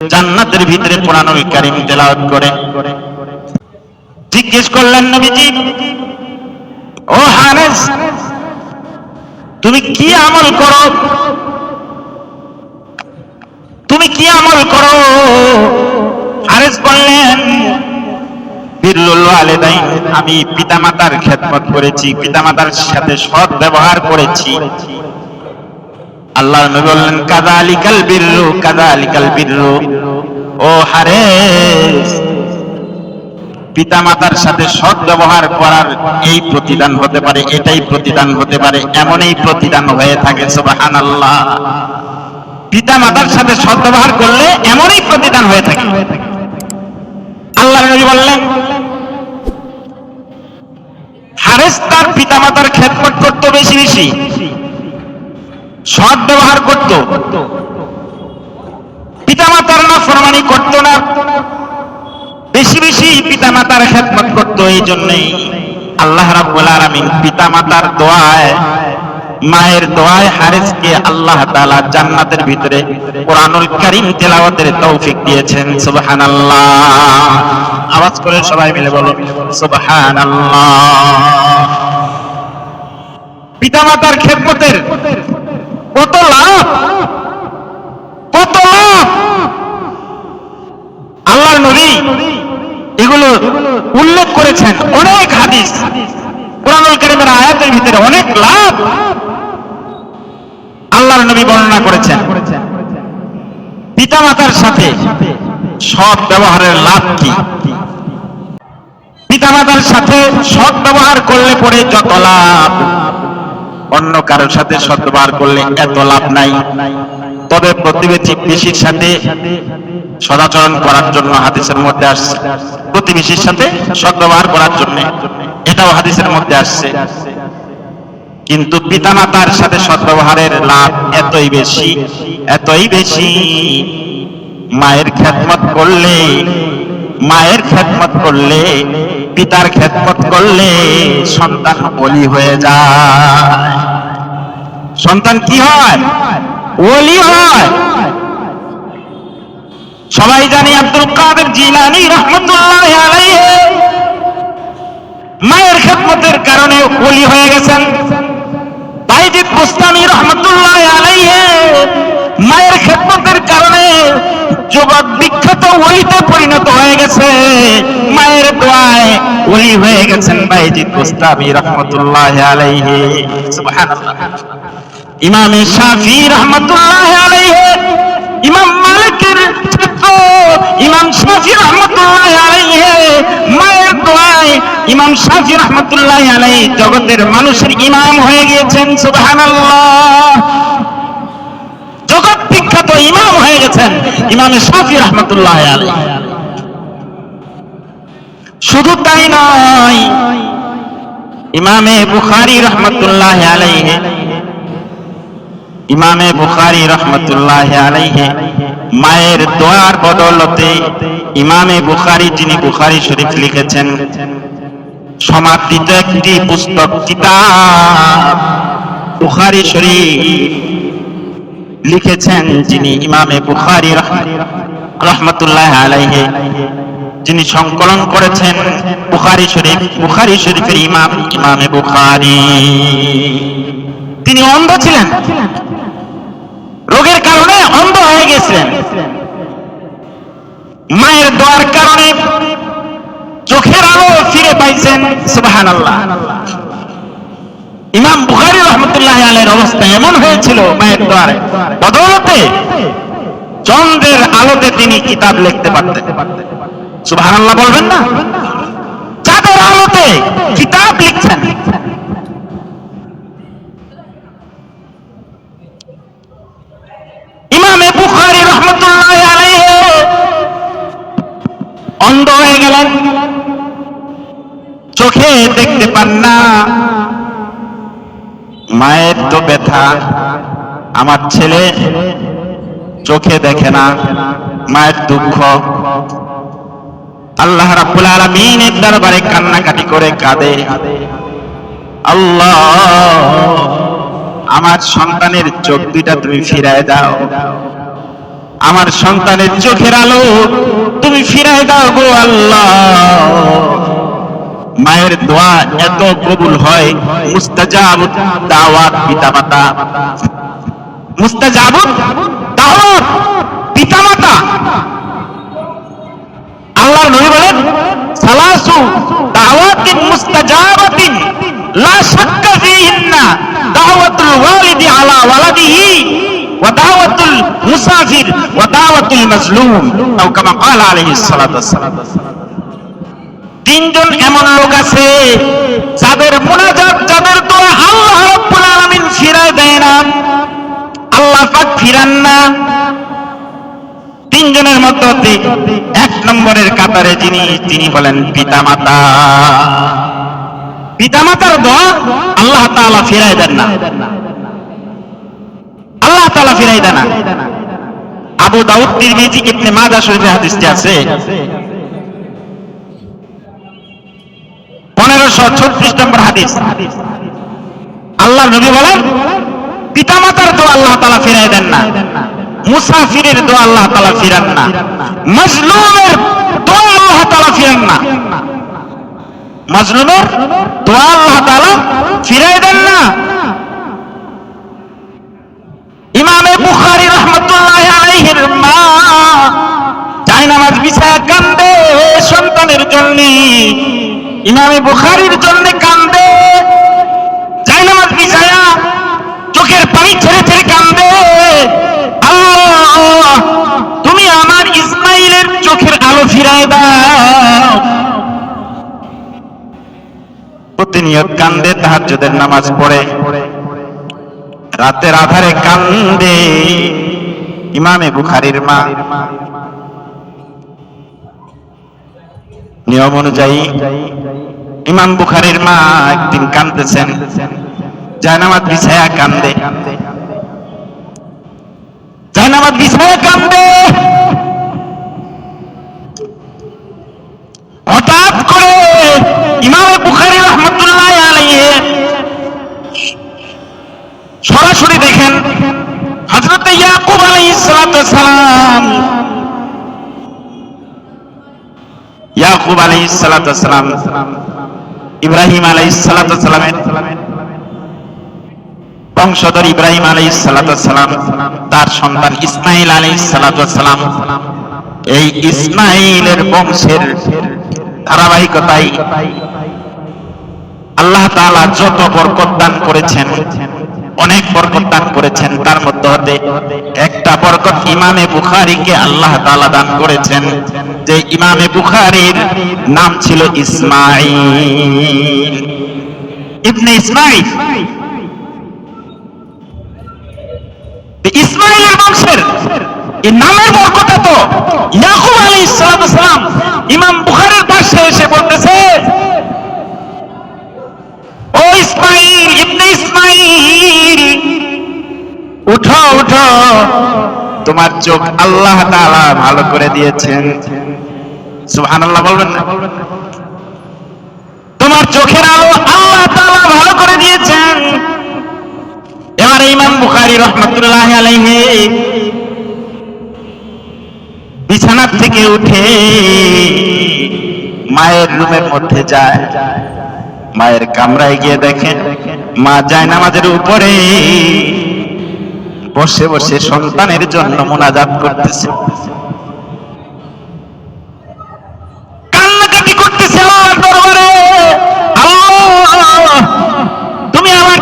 জান্নাতের ভিতরে কোরআনুল কারীম তেলাওয়াত করে। জিজ্ঞেস করলেন নবীজি, ও হারেস, তুমি কি আমল করো? তুমি কি আমল করো? হারেস বললেন আমি পিতামাতার খেদমত করেছি, পিতামাতার সাথে সৎ ব্যবহার করেছি। আল্লাহ নবী বললেন, কাদালিকাল বিররু কাদালিকাল বিররু। ও হারেস, পিতামাতার সাথে সৎ ব্যবহার করার এই প্রতিদান হতে পারে, এটাই প্রতিদান হতে পারে, এমনই প্রতিদান হয়ে থাকে, সুবহানাল্লাহ। পিতামাতার সাথে সৎ ব্যবহার করলে এমনই প্রতিদান হয়ে থাকে। আল্লাহ নবী বললেন, হারেস তার পিতামাতার খেদমত করতো বেশি বেশি। সৎ ব্যবহার করত। পিতামাতার না ফরমানি করত না। বেশি বেশি পিতামাতার খেদমত করত এই জন্যই আল্লাহ রাব্বুল আলামিন পিতামাতার দোয়ায়, মায়ের দোয়ায় হারেসকে আল্লাহ তাআলা জান্নাতের ভিতরে কোরআনুল কারীম তেলাওয়াতের তৌফিক দিয়েছেন। সুবহানাল্লাহ। আওয়াজ করে সবাই মিলে বলো, সুবহানাল্লাহ। পিতামাতার খেদমতের কত লাভ? কত লাভ? আল্লাহর নবী এগুলো উল্লেখ করেছেন অনেক হাদিস। কোরআনুল কারীমের আয়াতের ভিতরে অনেক লাভ আল্লাহর নবী বর্ণনা করেছেন। পিতামাতার সাথে সৎ ব্যবহারের লাভ কি? পিতামাতার সাথে সৎ ব্যবহার করলে পরে যত লাভ? অন্য কারোর সাথে সদ্ব্যবহার করলে এত লাভ নাই। তবে প্রতিবেশী পিসির সাথে সদাচরণ করার জন্য হাদিসের মধ্যে আসছে। প্রতিবেশীর সাথে সদ্ব্যবহার করার জন্য এটাও হাদিসের মধ্যে আসছে। কিন্তু পিতামাতার সাথে সদ্ব্যবহারের লাভ এতই বেশি এতই বেশি। মায়ের খেদমত করলে, মায়ের খেদমত করলে পিতার খেদমত করলে সন্তান বলি হয়ে যায়। সন্তান কি হয়? ওলি হয়। সবাই জানি আব্দুল কাদের জিলানি রহমতুল্লাহ মায়ের খেদমতের কারণে ওলি হয়ে গেছেন। বাইজিদ বুস্তানি রহমতুল্লাহ আলাইহি। মায়ের খেদমতের কারণে যুবক বিখ্যাত ওলিতে পরিণত হয়ে গেছে। মায়ের হয়ে গেছেন বুস্তামি রহমতুল্লাহ ইমাম শাফি রহমতুল্লাহ ইমাম মালিকের ইমাম শাফি রহমতুল্লাহ মায়ের দোয়ায় ইমাম শাফি রহমতুল্লাহ জগতের মানুষের ইমাম হয়ে গিয়েছেন, সুবহানাল্লাহ। জগৎ বিখ্যাত ইমাম হয়ে গেছেন ইমাম শাফি রহমতুল্লাহ আলাইহি। শুধু তাই নয়, ইমামে বুখারী রহমতুল্লাহ আলাইহি, ইমামে বুখারী রহমতুল্লাহ আলাইহি মায়ের দোয়ার বদলতে ইমামে বুখারী, যিনি বুখারি শরীফ লিখেছেন সমাদৃত একটি পুস্তক, কিতাব বুখারী শরীফ লিখেছেন যিনি ইমামে বুখারী রহমতুল্লাহ আলাইহি। যিনি সংকলন করেছেন বুখারী শরীফ, বুখারী শরীফের ইমাম, ইমামে বুখারী। তিনি অন্ধ ছিলেন। রোগের কারণে অন্ধ হয়ে গেছিলেন। মায়ের দোয়ার কারণে চোখের আলো ফিরে পাইছেন সুবাহান আল্লাহ ইমাম বুখারি রহমতুল্লাহ আলের অবস্থা এমন হয়েছিল মায়ের দোয়ারে, বদৌলতে চন্দ্রের আলোতে তিনি কিতাব লিখতে পারতেন। সুবাহান বলবেন না? চাঁদের আলোতে কিতাব লিখছেন। ইমামে বুখারী রহমতুল্লাহ অন্ধ হয়ে গেলেন। চোখে দেখতে পান না। মায়ের তো ব্যথা, আমার ছেলে চোখে দেখে না, মায়ের দুঃখ। আল্লাহ রাব্বুল আলামিনের দরবারে কান্নাকাটি করে কাঁদে। আল্লাহ, আমার সন্তানের চোখ দুইটা তুমি ফিরায় দাও। আমার সন্তানের চোখের আলো তুমি ফিরায় দাও গো আল্লাহ। মায়ের দোয়া এত কবুল হয় মুস্তাজাব দাওয়াত পিতা পিতামাতা। মুস্তাজাব দাওয়াত পিতামাতা আল্লাহর নবী বলেন, সালাসু দাওয়াতিন মুস্তাজাবাতিন, লা শাক্কা ফীহিন্না দাওয়াতুল ওয়ালিদি আলা ওয়ালাদিহি ওয়া দাওয়াতুল মুসাফির ওয়া দাওয়াতুল মাজলুম। আও কামা ক্বালা আলাইহিস সালাতু ওয়াসসালাম। তিনজন এমন লোক আছে, যাদের মোনাজাত যাদের দোয়া আল্লাহ রাব্বুল আলামিন ফিরায় দেয় না, আল্লাহ পাক ফিরান না। তিনজনের মধ্যে এক নম্বরের কাতারে যিনি, তিনি হলেন পিতামাতা। পিতামাতার দোয়া আল্লাহ তাআলা ফিরায় দেন না। আল্লাহ তাআলা ফিরাই দেন না। আবু দাউদ তিরমিজি ইবনে মাজাহ শরীফে হাদিসটি আছে। পনেরোশো ছত্রিশ নম্বর হাদিস। আল্লাহ নবী বলেন, পিতামাতার দোয়া আল্লাহ তাআলা ফিরাই দেন না। মুসাফিরের দোয়া আল্লাহ তাআলা ফিরান না। মজলুমের দোয়া আল্লাহ তাআলা ফিরান না। মজলুমের দোয়া আল্লাহ তাআলা ফিরাই দেন না। ইমামে বুখারী রহমাতুল্লাহি আলাইহির মা চাই নামাজ বিছায়া কান্দে সন্তানের জন্য। ইমামে বুখারীর জন্য কান্দে বিছায়া চোখের পানি ছেড়ে ছেড়ে কান্দে আল্লাহ তুমি আমার ইসমাইলের চোখের আলো ফিরায় দাও। প্রতিনিয়ত কান্দে, তাহাজ্জুদের নামাজ পড়ে। রাতের আধারে কান্দে। ইমামে বুখারীর মা। নিয়ম অনুযায়ী ইমাম বুখারীর মা একদিন কান্দতেছেন জায়নামাজ বিছায়া কান্দে কান্দে জায়নামাজ বিছায়া কান্দে হঠাৎ করে ইমামে বুখারী রহমতুল্লাহ আলাইহি সরাসরি দেখেন হযরত ইয়াকুব আলাইহিস সালাম ইয়াকুব আলাইহিস সালাম ইব্রাহিম আলাইহিস সালামের বংশধর ইব্রাহিম আলাইহিস সালাম তার সন্তান ইসমাইল আলাইহিস সালাম এই ইসমাইলের বংশের ধারাবাহিকতায় আল্লাহ তাআলা যত বরকত দান করেছেন অনেক বরকত দান করেছেন। তার মধ্যে হতে একটা বরকত ইমামে বুখারীকে আল্লাহ তাআলা দান করেছেন, যে ইমামে বুখারীর নাম ছিল ইসমাঈল। ইবনে ইসমাঈল। ইসমাইলের বংশের এই নামের বরকত তো ইয়াকুব আলাইহিস সালাম ইমাম বুখারীর পাশে এসে বলতেছে, ও ইসমাইল উঠো উঠো। তোমার চোখ আল্লাহ তাআলা ভালো করে দিয়েছেন। সুবহানাল্লাহ বলবেন না? তোমার চোখের আলো আল্লাহ তাআলা ভালো করে দিয়েছেন। এবারে ইমাম বুখারী রহমাতুল্লাহ আলাইহি বিছানার থেকে উঠে মায়ের রুমের মধ্যে যায়। মায়ের কামরায় গিয়ে দেখেন মা যায় নামাজের উপরে বসে বসে সন্তানের জন্য মোনাজাত করতেছে। কান্নাকাটি করতেছে তুমি আমার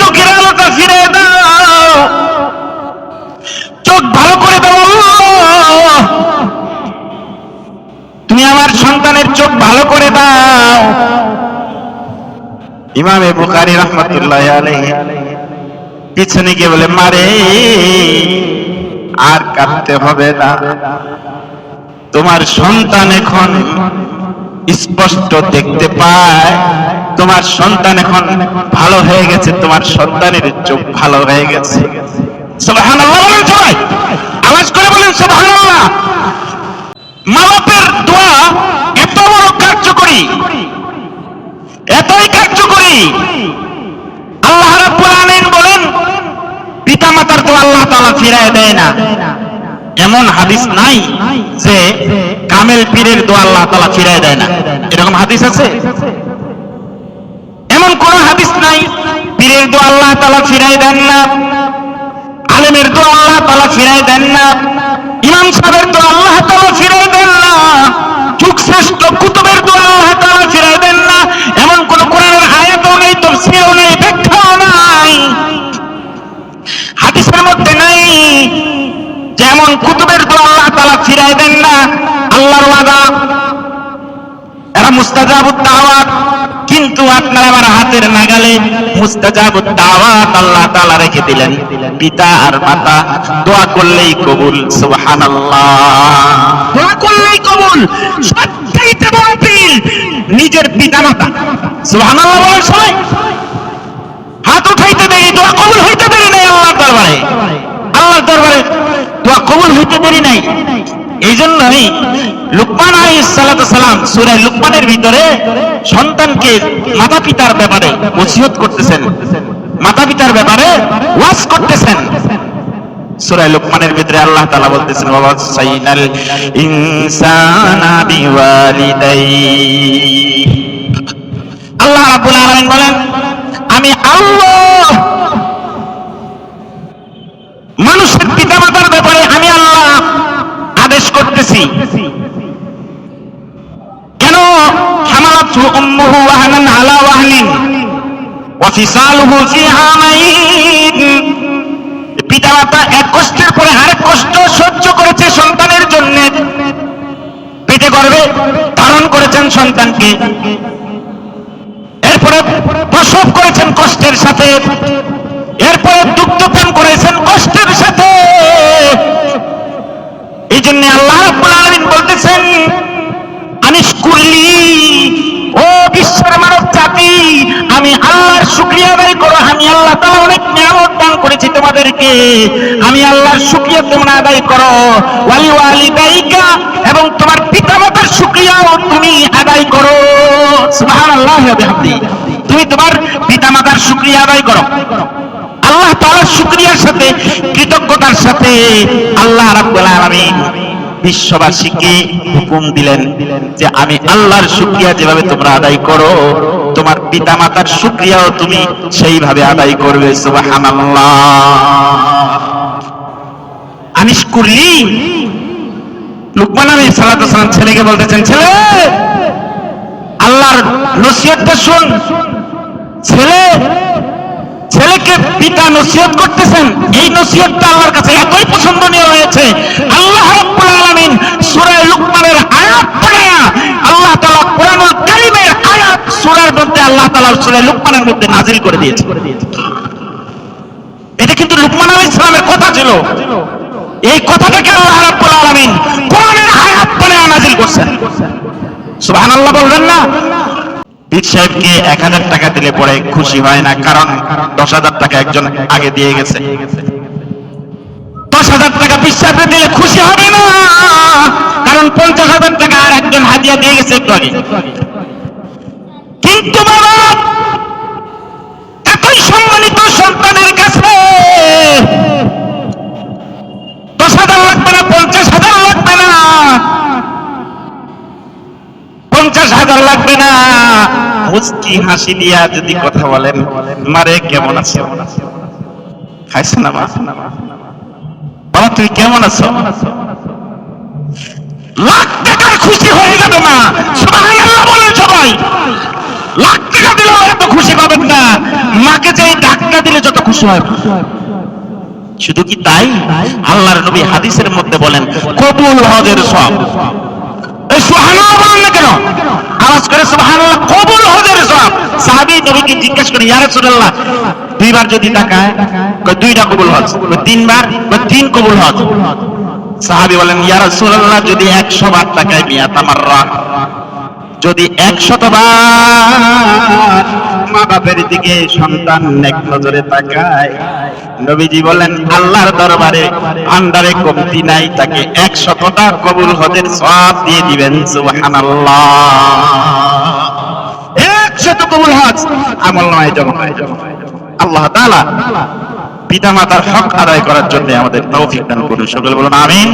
চোখের আলোটা ফিরে দাও। চোখ ভালো করে দাও তুমি আমার সন্তানের চোখ ভালো করে দাও। ইমামে বুখারী রহমাতুল্লাহ আলাইহি পিছনে গিয়ে বলে, মারে, আর কাঁদতে হবে না। তোমার সন্তান এখন স্পষ্ট দেখতে পায়। তোমার সন্তান এখন ভালো হয়ে গেছে, তোমার সন্তানের চোখ ভালো হয়ে গেছে। আওয়াজ করে বলেন মা বাপের দোয়া এত বড় কার্যকরী, এতই কার্যকরী আল্লাহ পিতামাতার দোয়া আল্লাহ তাআলা ফিরায় দেয় না। এমন হাদিস নাই যে কামেল পীরের দোয়া আল্লাহ তালা ফিরাই দেয় না। এরকম হাদিস আছে? এমন কোন হাদিস নাই পীরের দোয়া আল্লাহ তালা ফিরাই দেন না। আলেমের দোয়া আল্লাহ তালা ফিরাই দেন না। ইমাম সাহেবের দোয়া আল্লাহ তালা ফিরাই দেন না। যুগ শ্রেষ্ঠ কুতুবের দোয়া আল্লাহ তালা ফিরাই দেন না এমন কোন কোরআনের আয়াতও নেই তফসিরও নেই ব্যাখ্যাও নাই হাদিসের মধ্যে নাই যেমন কুতুবের দোয়া আল্লাহ তালা ফিরাই দেন না আল্লাহর ওয়াদা এরা মুস্তাজাবুদ দাওয়াত কিন্তু আপনার আমার হাতের নাগালে মুস্তাজাবুদ দাওয়াত আল্লাহ তাআলা রেখে দিলেন। পিতা আর মাতা, দোয়া করলেই কবুল, সুবহানাল্লাহ। করলেই কবুল নিজের পিতা মাতা সুবহানাল্লাহ হাত উঠাইতে দেরি, দোয়া কবুল হইতে দেরি নাই আল্লাহর দরবারে। আল্লাহর দরবারে দোয়া কবুল হইতে দেরি নাই। এই জন্যই লুকমান আলাইহিস সালাতু সালাম সূরা লুকমানের ভিতরে সন্তানকে মাতা পিতার ব্যাপারে ওসিয়ত করতেছেন। মাতা পিতার ব্যাপারে ওয়াজ করতেছেন। সূরা লুকমানের ভিতরে আল্লাহ তাআলা বলতেছেন আল্লাহ বলেন, আমি আল্লাহ মানুষের পিতামাতার ব্যাপারে আমি আল্লাহ আদেশ করতেছি। কেন? হামালাতহু উম্মুহু এক কষ্টের পরে আরেক কষ্ট সহ্য করেছে সন্তানের জন্য। পেটে গর্ভে ধারণ করেছেন সন্তানকে। এরপরে প্রসব করেছেন কষ্টের সাথে। এরপরে দুগ্ধপান করেছেন কষ্টের সাথে এই জন্য আল্লাহ রাব্বুল আলামিন বলতেছেন আনিস কুল্লি, ও বিশ্বের মানব জাতি, আমি আল্লাহর আদায় করো, আমি আল্লাহ অনেক দান করেছি তোমাদেরকে। আমি আল্লাহর তোমরা আদায় করো। ওয়ালি ওয়ালিদাইকা, এবং তোমার পিতামাতার শুকরিয়াও তুমি আদায় করো। তুমি তোমার পিতামাতার শুকরিয়া আদায় করো। আল্লাহ তাআলার শুকরিয়ার সাথে, কৃতজ্ঞতার সাথে আল্লাহ রাব্বুল বিশ্ববাসীকে হুকুম দিলেন যে আমি আল্লাহর শুকরিয়া যেভাবে তোমরা আদায় করো, তোমার পিতামাতার শুকরিয়াও তুমি সেইভাবে আদায় করবে আনিস কুরলি, লুকমান সালাতু সালাম ছেলেকে বলতেছেন, ছেলে, আল্লাহর নসিহতটা শুন। ছেলে ছেলেকে পিতা নসিহত করতেছেন, এই নসিহতটা আল্লাহর কাছে এতই পছন্দনীয় হয়েছে আল্লাহ রাব্বুল আলামিন সূরা লুকমানের আয়াত পড়ে আল্লাহ তাআলা কোরআনুল কারীমের আয়াত সূরার মধ্যে আল্লাহ তাআলা সূরা লুকমানের মধ্যে নাজিল করে দিয়েছে এটা কিন্তু লুকমান আলাইহিস সালামের কথা ছিল। এই কথাটাকে আল্লাহ রাব্বুল আলামিন কোরআনের আয়াত পড়ে নাজিল করছেন। সুবহানাল্লাহ বলবেন না? সাহেবকে এক হাজার টাকা দিলে পরে খুশি হয় না, কারণ দশ হাজার টাকা একজন আগে দিয়ে গেছে। দশ হাজার টাকা পীর সাহেবকে দিলে খুশি হবে না, কারণ পঞ্চাশ হাজার টাকা আর একজন হাজিয়া দিয়ে গেছে, একটু আগে। কিন্তু বাবা এতই সম্মানিত সন্তানের কাছে দশ হাজার লাগবে না পঞ্চাশ হাজার লাগবে না পঞ্চাশ হাজার লাগবে না মুচকি হাসি দিয়া যদি কথা বলেন মারে কেমন আছো? খাইছে না বাবা তুমি কেমন আছো? লাখ টাকার খুশি হয়ে যাবে না। সুবহানাল্লাহ বলেন সবাই। লাখ টাকা দিলেও এত খুশি পাবেন না। মাকে যে ডাক্তার দিলে যত খুশি হয়। শুধু কি তাই? আল্লাহর নবী হাদিসের মধ্যে বলেন কবুল হজের সব। এই সুবহানাল্লাহ বলেন না কেন? আওয়াজ করে সুবহানাল্লাহ, কবুল হজের সব। সাহাবী নবীকে জিজ্ঞেস করে, ইয়া রাসূলুল্লাহ, দুইবার যদি তাকায়, কয় দুইটা কবুল হজ তিনবার, কয় তিন কবুল হজ সাহাবী বলেন, ইয়া রাসূলুল্লাহ, যদি 100 বার যদি একশত বার মা বাপের দিকে সন্তান নেক নজরে তাকায়, নবীজি বলেন, আল্লাহর দরবারে আন্ডারে কমতি নাই, তাকে একশতটা কবুল হজের সব দিয়ে দিবেন, সুবহানাল্লাহ। একশত কবুল হজ আমল নয় জমা আল্লাহ তাআলা পিতা মাতার হক আদায় করার জন্য আমাদের তৌফিক দান করুন। সকলে বলুন, আমিন।